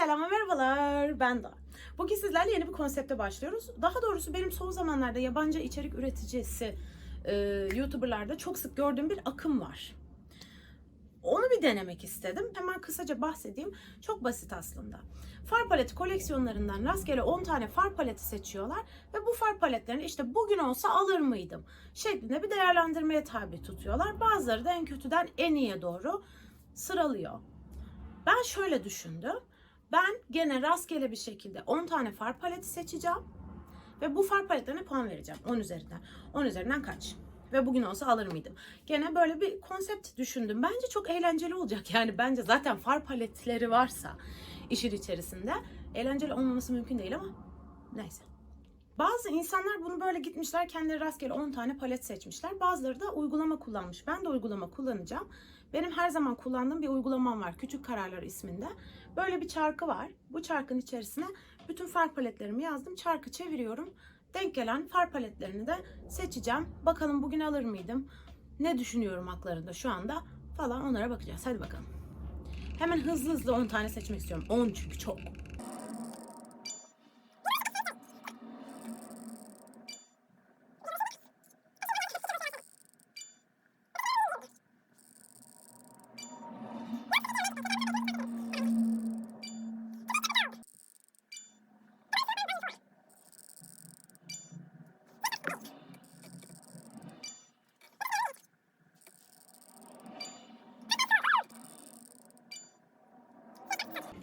selam merhabalar. Ben Doğa. Bugün sizlerle yeni bir konsepte başlıyoruz. Daha doğrusu benim son zamanlarda yabancı içerik üreticisi e, YouTuber'larda çok sık gördüğüm bir akım var. Onu bir denemek istedim. Hemen kısaca bahsedeyim. Çok basit aslında. Far paleti koleksiyonlarından rastgele 10 tane far paleti seçiyorlar ve bu far paletlerini işte bugün olsa alır mıydım şeklinde bir değerlendirmeye tabi tutuyorlar. Bazıları da en kötüden en iyiye doğru sıralıyor. Ben şöyle düşündüm. Ben gene rastgele bir şekilde 10 tane far paleti seçeceğim. Ve bu far paletlerine puan vereceğim 10 üzerinden. 10 üzerinden kaç? Ve bugün olsa alır mıydım? Gene böyle bir konsept düşündüm. Bence çok eğlenceli olacak. Yani bence zaten far paletleri varsa işin içerisinde eğlenceli olmaması mümkün değil ama neyse. Bazı insanlar bunu böyle gitmişler kendileri rastgele 10 tane palet seçmişler. Bazıları da uygulama kullanmış. Ben de uygulama kullanacağım. Benim her zaman kullandığım bir uygulamam var. Küçük Kararlar isminde. Böyle bir çarkı var. Bu çarkın içerisine bütün far paletlerimi yazdım. Çarkı çeviriyorum. Denk gelen far paletlerini de seçeceğim. Bakalım bugün alır mıydım? Ne düşünüyorum haklarında şu anda falan onlara bakacağız. Hadi bakalım. Hemen hızlı hızlı 10 tane seçmek istiyorum. 10 çünkü çok.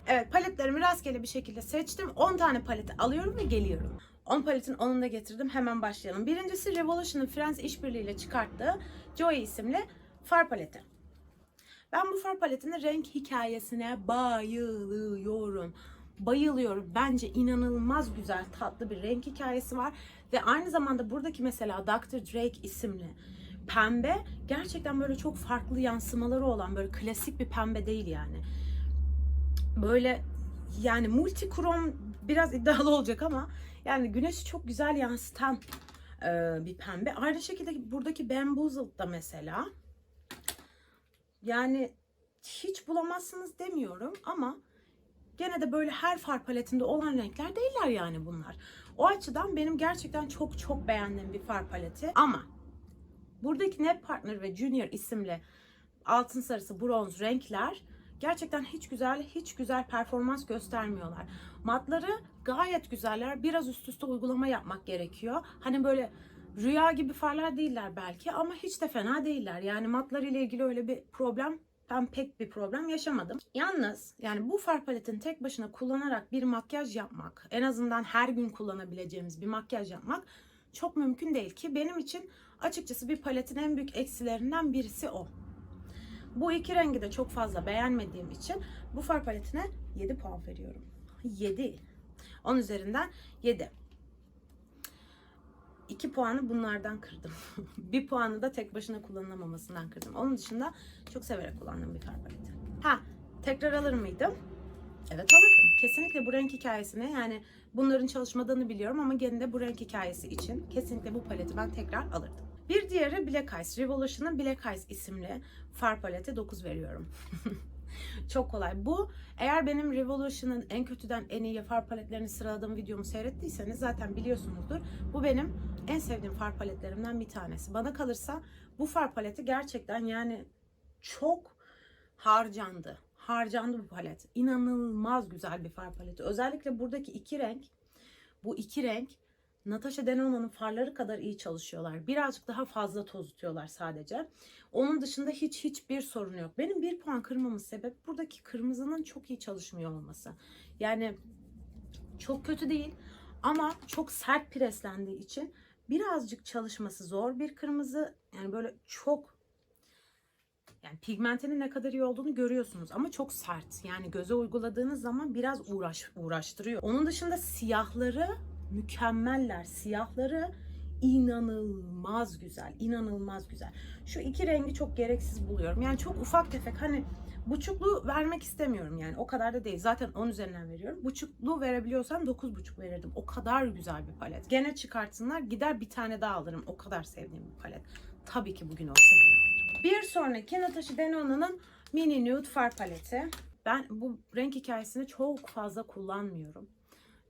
Evet paletlerimi rastgele bir şekilde seçtim. 10 tane paleti alıyorum ve geliyorum. 10 paletin 10'unu da getirdim. Hemen başlayalım. Birincisi Revolution'ın Friends işbirliğiyle çıkarttığı Joy isimli far paleti. Ben bu far paletinin renk hikayesine bayılıyorum. Bayılıyorum. Bence inanılmaz güzel, tatlı bir renk hikayesi var. Ve aynı zamanda buradaki mesela Dr. Drake isimli pembe gerçekten böyle çok farklı yansımaları olan böyle klasik bir pembe değil yani böyle yani multi krom biraz iddialı olacak ama yani güneşi çok güzel yansıtan e, bir pembe. Aynı şekilde buradaki Bamboozled da mesela yani hiç bulamazsınız demiyorum ama gene de böyle her far paletinde olan renkler değiller yani bunlar. O açıdan benim gerçekten çok çok beğendiğim bir far paleti ama buradaki Neb Partner ve Junior isimli altın sarısı bronz renkler gerçekten hiç güzel, hiç güzel performans göstermiyorlar. Matları gayet güzeller. Biraz üst üste uygulama yapmak gerekiyor. Hani böyle rüya gibi farlar değiller belki ama hiç de fena değiller. Yani matlar ile ilgili öyle bir problem ben pek bir problem yaşamadım. Yalnız yani bu far paletini tek başına kullanarak bir makyaj yapmak, en azından her gün kullanabileceğimiz bir makyaj yapmak çok mümkün değil ki benim için açıkçası bir paletin en büyük eksilerinden birisi o. Bu iki rengi de çok fazla beğenmediğim için bu far paletine 7 puan veriyorum. 7. 10 üzerinden 7. 2 puanı bunlardan kırdım. bir puanı da tek başına kullanılamamasından kırdım. Onun dışında çok severek kullandığım bir far paleti. Ha, tekrar alır mıydım? Evet alırdım. Kesinlikle bu renk hikayesine yani bunların çalışmadığını biliyorum ama gene de bu renk hikayesi için kesinlikle bu paleti ben tekrar alırdım. Bir diğeri Black Eyes. Revolution'ın Black Eyes isimli far paleti 9 veriyorum. Çok kolay. Bu eğer benim Revolution'ın en kötüden en iyi far paletlerini sıraladığım videomu seyrettiyseniz zaten biliyorsunuzdur. Bu benim en sevdiğim far paletlerimden bir tanesi. Bana kalırsa bu far paleti gerçekten yani çok harcandı. Harcandı bu palet. İnanılmaz güzel bir far paleti. Özellikle buradaki iki renk, bu iki renk Natasha Denona'nın farları kadar iyi çalışıyorlar. Birazcık daha fazla toz tutuyorlar sadece. Onun dışında hiç hiçbir sorun yok. Benim bir puan kırmamın sebep buradaki kırmızının çok iyi çalışmıyor olması. Yani çok kötü değil ama çok sert preslendiği için birazcık çalışması zor bir kırmızı. Yani böyle çok yani pigmentinin ne kadar iyi olduğunu görüyorsunuz ama çok sert. Yani göze uyguladığınız zaman biraz uğraş uğraştırıyor. Onun dışında siyahları mükemmeller. Siyahları inanılmaz güzel. inanılmaz güzel. Şu iki rengi çok gereksiz buluyorum. Yani çok ufak tefek hani buçuklu vermek istemiyorum yani. O kadar da değil. Zaten 10 üzerinden veriyorum. Buçuklu verebiliyorsam 9,5 verirdim. O kadar güzel bir palet. Gene çıkartsınlar gider bir tane daha alırım. O kadar sevdiğim bir palet. Tabii ki bugün olsa gene alırım. Bir sonraki Natasha Denona'nın Mini Nude Far Paleti. Ben bu renk hikayesini çok fazla kullanmıyorum.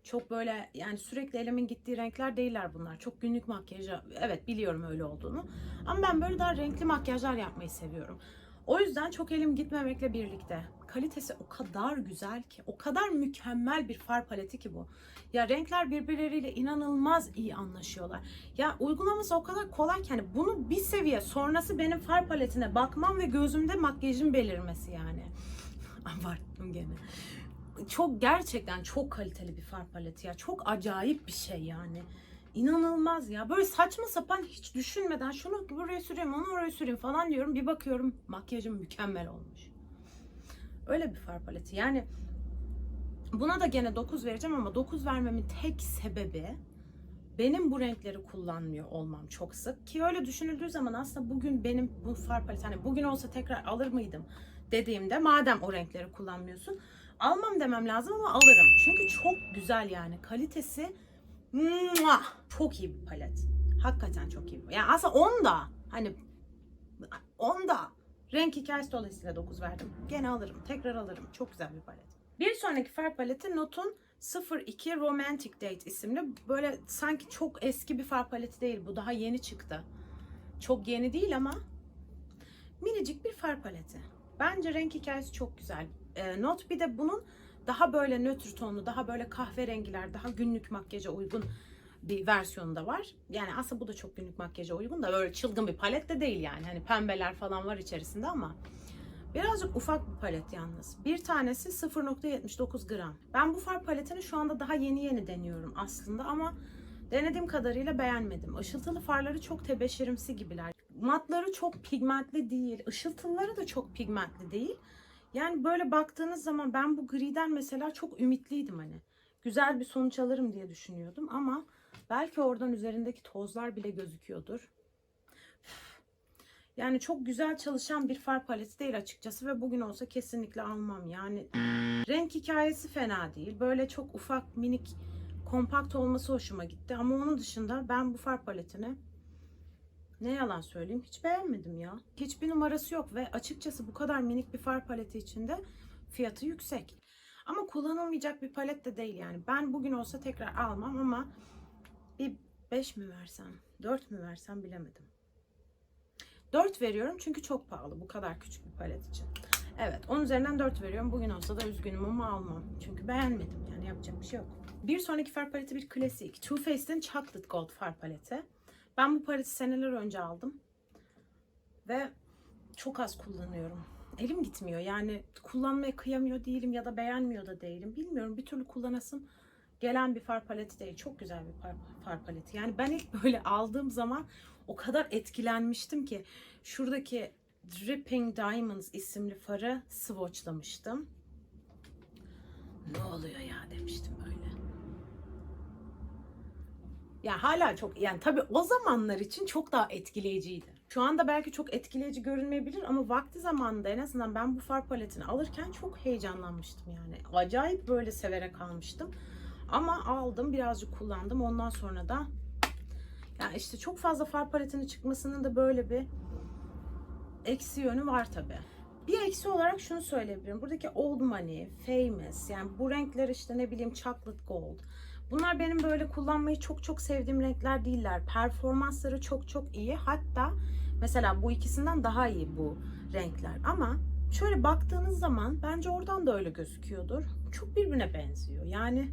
Çok böyle yani sürekli elimin gittiği renkler değiller bunlar. Çok günlük makyajı evet biliyorum öyle olduğunu. Ama ben böyle daha renkli makyajlar yapmayı seviyorum. O yüzden çok elim gitmemekle birlikte kalitesi o kadar güzel ki, o kadar mükemmel bir far paleti ki bu. Ya renkler birbirleriyle inanılmaz iyi anlaşıyorlar. Ya uygulaması o kadar kolay ki hani bunu bir seviye sonrası benim far paletine bakmam ve gözümde makyajın belirmesi yani. Abarttım gene. Çok gerçekten çok kaliteli bir far paleti ya. Çok acayip bir şey yani. İnanılmaz ya. Böyle saçma sapan hiç düşünmeden şunu buraya süreyim, onu oraya süreyim falan diyorum. Bir bakıyorum makyajım mükemmel olmuş. Öyle bir far paleti. Yani buna da gene 9 vereceğim ama 9 vermemin tek sebebi benim bu renkleri kullanmıyor olmam çok sık. Ki öyle düşünüldüğü zaman aslında bugün benim bu far paleti hani bugün olsa tekrar alır mıydım dediğimde madem o renkleri kullanmıyorsun almam demem lazım ama alırım. Çünkü çok güzel yani kalitesi Mua! çok iyi bir palet. Hakikaten çok iyi. Yani aslında 10 da hani 10 da renk hikayesi dolayısıyla 9 verdim. Gene alırım. Tekrar alırım. Çok güzel bir palet. Bir sonraki far paleti Notun 02 Romantic Date isimli. Böyle sanki çok eski bir far paleti değil. Bu daha yeni çıktı. Çok yeni değil ama minicik bir far paleti. Bence renk hikayesi çok güzel. Ee, Not bir de bunun daha böyle nötr tonlu, daha böyle kahverengiler, daha günlük makyaja uygun bir versiyonu da var. Yani aslında bu da çok günlük makyaja uygun da böyle çılgın bir palet de değil yani. Hani pembeler falan var içerisinde ama birazcık ufak bir palet yalnız. Bir tanesi 0.79 gram. Ben bu far paletini şu anda daha yeni yeni deniyorum aslında ama denediğim kadarıyla beğenmedim. Işıltılı farları çok tebeşirimsi gibiler. Matları çok pigmentli değil. Işıltıları da çok pigmentli değil. Yani böyle baktığınız zaman ben bu griden mesela çok ümitliydim hani. Güzel bir sonuç alırım diye düşünüyordum ama belki oradan üzerindeki tozlar bile gözüküyordur. Yani çok güzel çalışan bir far paleti değil açıkçası ve bugün olsa kesinlikle almam. Yani renk hikayesi fena değil. Böyle çok ufak minik kompakt olması hoşuma gitti ama onun dışında ben bu far paletini ne yalan söyleyeyim hiç beğenmedim ya. Hiçbir numarası yok ve açıkçası bu kadar minik bir far paleti içinde fiyatı yüksek. Ama kullanılmayacak bir palet de değil yani. Ben bugün olsa tekrar almam ama bir 5 mi versem, 4 mü versem bilemedim. 4 veriyorum çünkü çok pahalı bu kadar küçük bir palet için. Evet 10 üzerinden 4 veriyorum. Bugün olsa da üzgünüm ama almam. Çünkü beğenmedim yani yapacak bir şey yok. Bir sonraki far paleti bir klasik. Too Faced'in Chocolate Gold far paleti. Ben bu paleti seneler önce aldım. Ve çok az kullanıyorum. Elim gitmiyor. Yani kullanmaya kıyamıyor değilim ya da beğenmiyor da değilim. Bilmiyorum bir türlü kullanasım gelen bir far paleti değil. Çok güzel bir far, far paleti. Yani ben ilk böyle aldığım zaman o kadar etkilenmiştim ki şuradaki Dripping Diamonds isimli farı swatchlamıştım. Ne oluyor ya demiştim böyle. Ya hala çok yani tabii o zamanlar için çok daha etkileyiciydi. Şu anda belki çok etkileyici görünmeyebilir ama vakti zamanında en azından ben bu far paletini alırken çok heyecanlanmıştım yani. Acayip böyle severek almıştım. Ama aldım birazcık kullandım ondan sonra da yani işte çok fazla far paletinin çıkmasının da böyle bir eksi yönü var tabii. Bir eksi olarak şunu söyleyebilirim. Buradaki Old Money, Famous yani bu renkler işte ne bileyim Chocolate Gold. Bunlar benim böyle kullanmayı çok çok sevdiğim renkler değiller. Performansları çok çok iyi. Hatta mesela bu ikisinden daha iyi bu renkler. Ama şöyle baktığınız zaman bence oradan da öyle gözüküyordur. Çok birbirine benziyor. Yani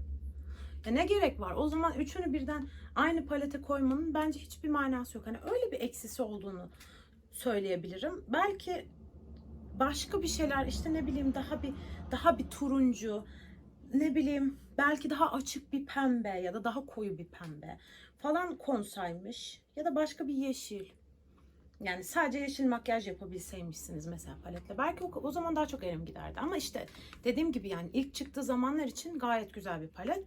ya ne gerek var? O zaman üçünü birden aynı palete koymanın bence hiçbir manası yok. Hani öyle bir eksisi olduğunu söyleyebilirim. Belki başka bir şeyler işte ne bileyim daha bir daha bir turuncu ne bileyim belki daha açık bir pembe ya da daha koyu bir pembe falan konsaymış ya da başka bir yeşil. Yani sadece yeşil makyaj yapabilseymişsiniz mesela paletle. Belki o, o zaman daha çok elim giderdi. Ama işte dediğim gibi yani ilk çıktığı zamanlar için gayet güzel bir palet.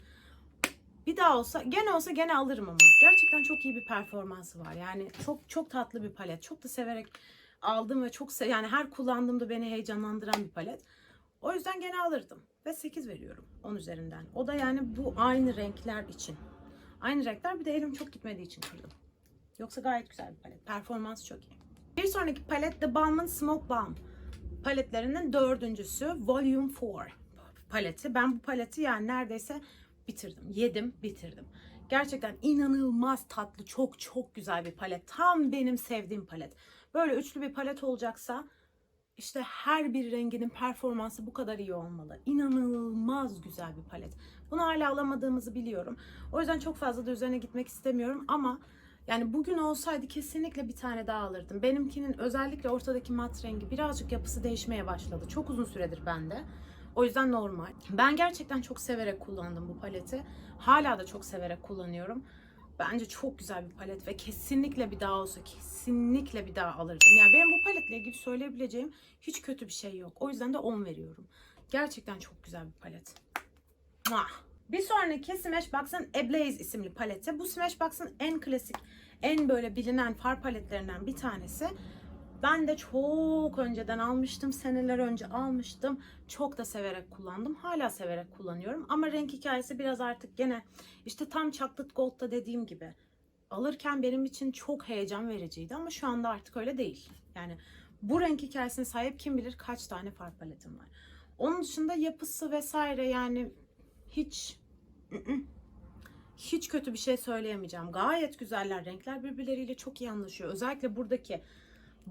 Bir daha olsa gene olsa gene alırım ama. Gerçekten çok iyi bir performansı var. Yani çok çok tatlı bir palet. Çok da severek aldım ve çok se yani her kullandığımda beni heyecanlandıran bir palet. O yüzden gene alırdım. Ve 8 veriyorum 10 üzerinden. O da yani bu aynı renkler için. Aynı renkler bir de elim çok gitmediği için kırdım. Yoksa gayet güzel bir palet. Performans çok iyi. Bir sonraki palet The Balmain Smoke Balm paletlerinin dördüncüsü Volume 4 paleti. Ben bu paleti yani neredeyse bitirdim. Yedim, bitirdim. Gerçekten inanılmaz tatlı, çok çok güzel bir palet. Tam benim sevdiğim palet. Böyle üçlü bir palet olacaksa işte her bir renginin performansı bu kadar iyi olmalı. İnanılmaz güzel bir palet. Bunu hala alamadığımızı biliyorum. O yüzden çok fazla da üzerine gitmek istemiyorum ama yani bugün olsaydı kesinlikle bir tane daha alırdım. Benimkinin özellikle ortadaki mat rengi birazcık yapısı değişmeye başladı. Çok uzun süredir bende. O yüzden normal. Ben gerçekten çok severek kullandım bu paleti. Hala da çok severek kullanıyorum. Bence çok güzel bir palet ve kesinlikle bir daha olsa kesinlikle bir daha alırdım. Yani benim bu paletle ilgili söyleyebileceğim hiç kötü bir şey yok. O yüzden de 10 veriyorum. Gerçekten çok güzel bir palet. Muah! Bir sonraki Smashbox'ın Ablaze isimli paleti. Bu Smashbox'ın en klasik, en böyle bilinen far paletlerinden bir tanesi. Ben de çok önceden almıştım. Seneler önce almıştım. Çok da severek kullandım. Hala severek kullanıyorum. Ama renk hikayesi biraz artık gene işte tam Chocolate Gold'da dediğim gibi. Alırken benim için çok heyecan vericiydi ama şu anda artık öyle değil. Yani bu renk hikayesine sahip kim bilir kaç tane far paletim var. Onun dışında yapısı vesaire yani hiç hiç kötü bir şey söyleyemeyeceğim. Gayet güzeller. Renkler birbirleriyle çok iyi anlaşıyor. Özellikle buradaki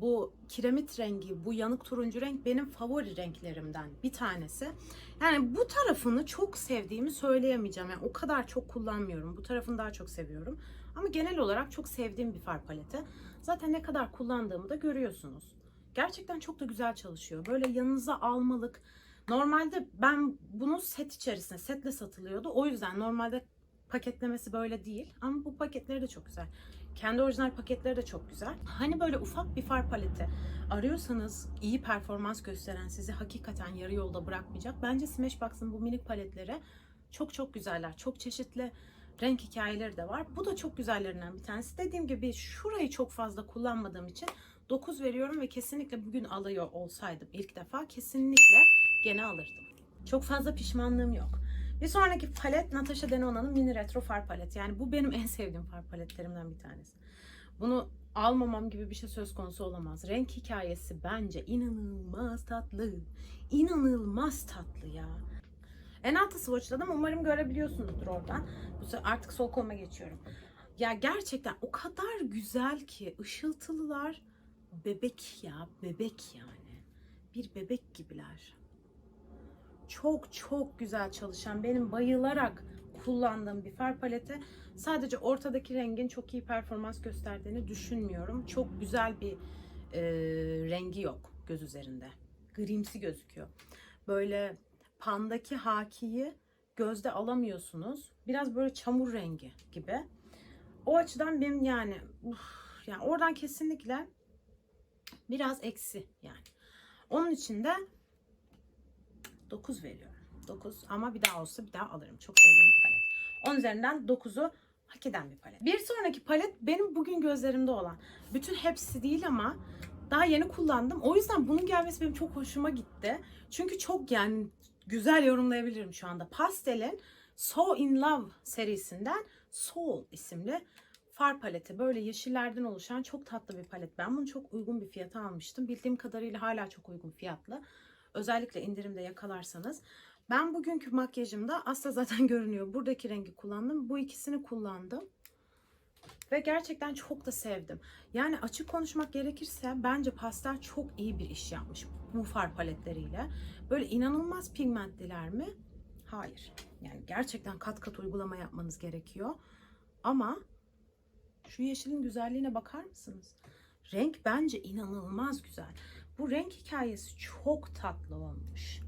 bu kiremit rengi, bu yanık turuncu renk benim favori renklerimden bir tanesi. Yani bu tarafını çok sevdiğimi söyleyemeyeceğim. Yani o kadar çok kullanmıyorum. Bu tarafını daha çok seviyorum. Ama genel olarak çok sevdiğim bir far paleti. Zaten ne kadar kullandığımı da görüyorsunuz. Gerçekten çok da güzel çalışıyor. Böyle yanınıza almalık. Normalde ben bunu set içerisinde, setle satılıyordu. O yüzden normalde paketlemesi böyle değil. Ama bu paketleri de çok güzel. Kendi orijinal paketleri de çok güzel. Hani böyle ufak bir far paleti arıyorsanız iyi performans gösteren sizi hakikaten yarı yolda bırakmayacak. Bence Smashbox'ın bu minik paletleri çok çok güzeller. Çok çeşitli renk hikayeleri de var. Bu da çok güzellerinden bir tanesi. Dediğim gibi şurayı çok fazla kullanmadığım için 9 veriyorum ve kesinlikle bugün alıyor olsaydım ilk defa kesinlikle gene alırdım. Çok fazla pişmanlığım yok. Bir sonraki palet Natasha Denona'nın mini retro far paleti. Yani bu benim en sevdiğim far paletlerimden bir tanesi. Bunu almamam gibi bir şey söz konusu olamaz. Renk hikayesi bence inanılmaz tatlı. İnanılmaz tatlı ya. En alta swatchladım. Umarım görebiliyorsunuzdur oradan. Artık sol koluma geçiyorum. Ya gerçekten o kadar güzel ki ışıltılılar bebek ya bebek yani. Bir bebek gibiler çok çok güzel çalışan, benim bayılarak kullandığım bir far paleti. Sadece ortadaki rengin çok iyi performans gösterdiğini düşünmüyorum. Çok güzel bir e, rengi yok göz üzerinde. Grimsi gözüküyor. Böyle pandaki hakiyi gözde alamıyorsunuz. Biraz böyle çamur rengi gibi. O açıdan benim yani uf, yani oradan kesinlikle biraz eksi yani. Onun için de 9 veriyorum. 9 ama bir daha olsa bir daha alırım. Çok sevdiğim bir palet. 10 üzerinden 9'u hak eden bir palet. Bir sonraki palet benim bugün gözlerimde olan. Bütün hepsi değil ama daha yeni kullandım. O yüzden bunun gelmesi benim çok hoşuma gitti. Çünkü çok yani güzel yorumlayabilirim şu anda. Pastel'in So In Love serisinden Soul isimli far paleti. Böyle yeşillerden oluşan çok tatlı bir palet. Ben bunu çok uygun bir fiyata almıştım. Bildiğim kadarıyla hala çok uygun fiyatlı. Özellikle indirimde yakalarsanız. Ben bugünkü makyajımda asla zaten görünüyor. Buradaki rengi kullandım. Bu ikisini kullandım. Ve gerçekten çok da sevdim. Yani açık konuşmak gerekirse bence pastel çok iyi bir iş yapmış bu far paletleriyle. Böyle inanılmaz pigmentliler mi? Hayır. Yani gerçekten kat kat uygulama yapmanız gerekiyor. Ama şu yeşilin güzelliğine bakar mısınız? Renk bence inanılmaz güzel. Bu renk hikayesi çok tatlı olmuş.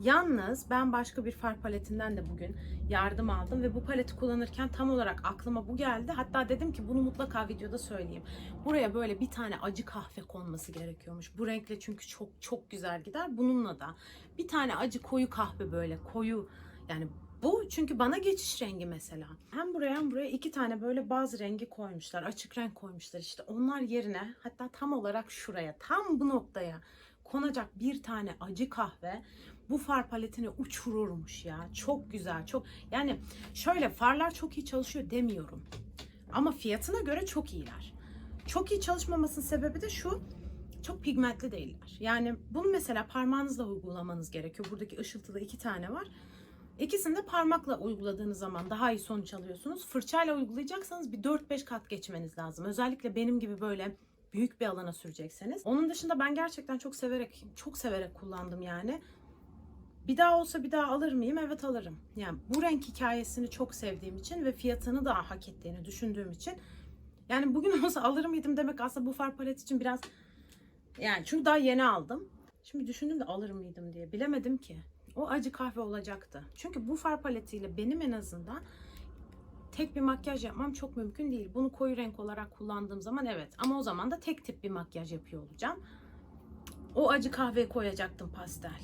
Yalnız ben başka bir far paletinden de bugün yardım aldım ve bu paleti kullanırken tam olarak aklıma bu geldi. Hatta dedim ki bunu mutlaka videoda söyleyeyim. Buraya böyle bir tane acı kahve konması gerekiyormuş. Bu renkle çünkü çok çok güzel gider. Bununla da bir tane acı koyu kahve böyle koyu yani bu çünkü bana geçiş rengi mesela. Hem buraya hem buraya iki tane böyle bazı rengi koymuşlar. Açık renk koymuşlar işte. Onlar yerine hatta tam olarak şuraya tam bu noktaya konacak bir tane acı kahve bu far paletini uçururmuş ya. Çok güzel. Çok yani şöyle farlar çok iyi çalışıyor demiyorum. Ama fiyatına göre çok iyiler. Çok iyi çalışmamasının sebebi de şu. çok pigmentli değiller. Yani bunu mesela parmağınızla uygulamanız gerekiyor. Buradaki ışıltıda iki tane var. İkisini de parmakla uyguladığınız zaman daha iyi sonuç alıyorsunuz. Fırçayla uygulayacaksanız bir 4-5 kat geçmeniz lazım. Özellikle benim gibi böyle büyük bir alana sürecekseniz. Onun dışında ben gerçekten çok severek çok severek kullandım yani. Bir daha olsa bir daha alır mıyım? Evet alırım. Yani bu renk hikayesini çok sevdiğim için ve fiyatını da hak ettiğini düşündüğüm için yani bugün olsa alır mıydım demek aslında bu far palet için biraz yani çünkü daha yeni aldım. Şimdi düşündüm de alır mıydım diye. Bilemedim ki. O acı kahve olacaktı. Çünkü bu far paletiyle benim en azından tek bir makyaj yapmam çok mümkün değil. Bunu koyu renk olarak kullandığım zaman evet. Ama o zaman da tek tip bir makyaj yapıyor olacağım. O acı kahveyi koyacaktım pastel.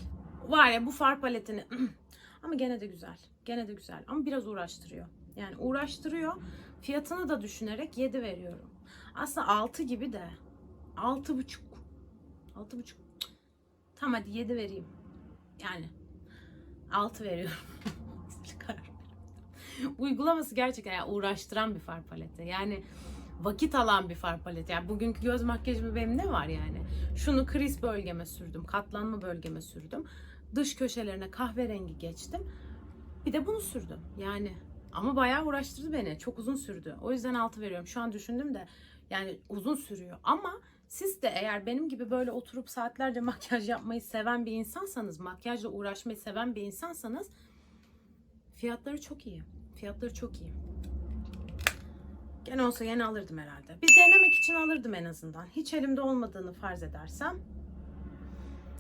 Var ya bu far paletini ama gene de güzel. Gene de güzel ama biraz uğraştırıyor. Yani uğraştırıyor. Fiyatını da düşünerek 7 veriyorum. Aslında 6 gibi de 6,5 6,5 Tamam hadi 7 vereyim. Yani 6 veriyorum. Uygulaması gerçekten yani uğraştıran bir far paleti. Yani vakit alan bir far paleti. Yani bugünkü göz makyajımı benim ne var yani? Şunu kriz bölgeme sürdüm. Katlanma bölgeme sürdüm. Dış köşelerine kahverengi geçtim. Bir de bunu sürdüm. Yani ama bayağı uğraştırdı beni. Çok uzun sürdü. O yüzden 6 veriyorum. Şu an düşündüm de yani uzun sürüyor. Ama siz de eğer benim gibi böyle oturup saatlerce makyaj yapmayı seven bir insansanız, makyajla uğraşmayı seven bir insansanız fiyatları çok iyi. Fiyatları çok iyi. Gene olsa yine alırdım herhalde. Bir denemek için alırdım en azından. Hiç elimde olmadığını farz edersem.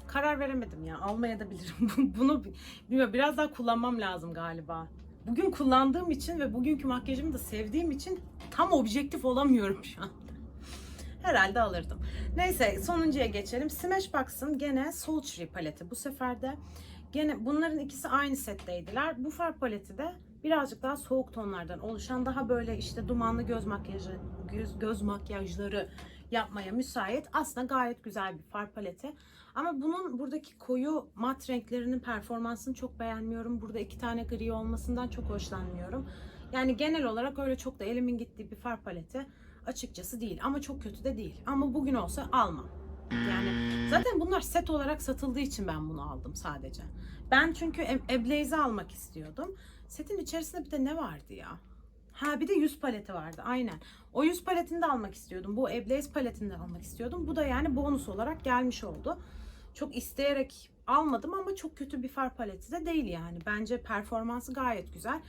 Karar veremedim ya. Almaya da bilirim. Bunu bilmiyorum biraz daha kullanmam lazım galiba. Bugün kullandığım için ve bugünkü makyajımı da sevdiğim için tam objektif olamıyorum şu an. Herhalde alırdım. Neyse sonuncuya geçelim. Smashbox'ın gene Sultry paleti. Bu sefer de gene bunların ikisi aynı setteydiler. Bu far paleti de birazcık daha soğuk tonlardan oluşan daha böyle işte dumanlı göz makyajı göz, göz makyajları yapmaya müsait. Aslında gayet güzel bir far paleti. Ama bunun buradaki koyu mat renklerinin performansını çok beğenmiyorum. Burada iki tane gri olmasından çok hoşlanmıyorum. Yani genel olarak öyle çok da elimin gittiği bir far paleti açıkçası değil. Ama çok kötü de değil. Ama bugün olsa almam. Yani zaten bunlar set olarak satıldığı için ben bunu aldım sadece. Ben çünkü Eblaze'i almak istiyordum. Setin içerisinde bir de ne vardı ya? Ha bir de yüz paleti vardı aynen. O yüz paletini de almak istiyordum. Bu Eblaze paletini de almak istiyordum. Bu da yani bonus olarak gelmiş oldu. Çok isteyerek almadım ama çok kötü bir far paleti de değil yani. Bence performansı gayet güzel.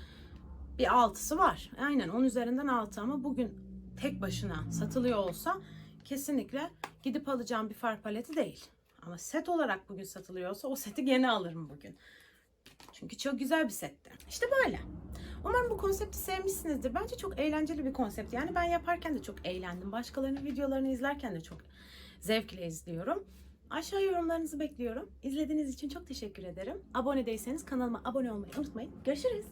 Bir altısı var. Aynen 10 üzerinden 6 ama bugün tek başına satılıyor olsa kesinlikle gidip alacağım bir far paleti değil. Ama set olarak bugün satılıyorsa o seti gene alırım bugün. Çünkü çok güzel bir setti. İşte böyle. Umarım bu konsepti sevmişsinizdir. Bence çok eğlenceli bir konsept. Yani ben yaparken de çok eğlendim. Başkalarının videolarını izlerken de çok zevkle izliyorum. Aşağı yorumlarınızı bekliyorum. İzlediğiniz için çok teşekkür ederim. Abone değilseniz kanalıma abone olmayı unutmayın. Görüşürüz.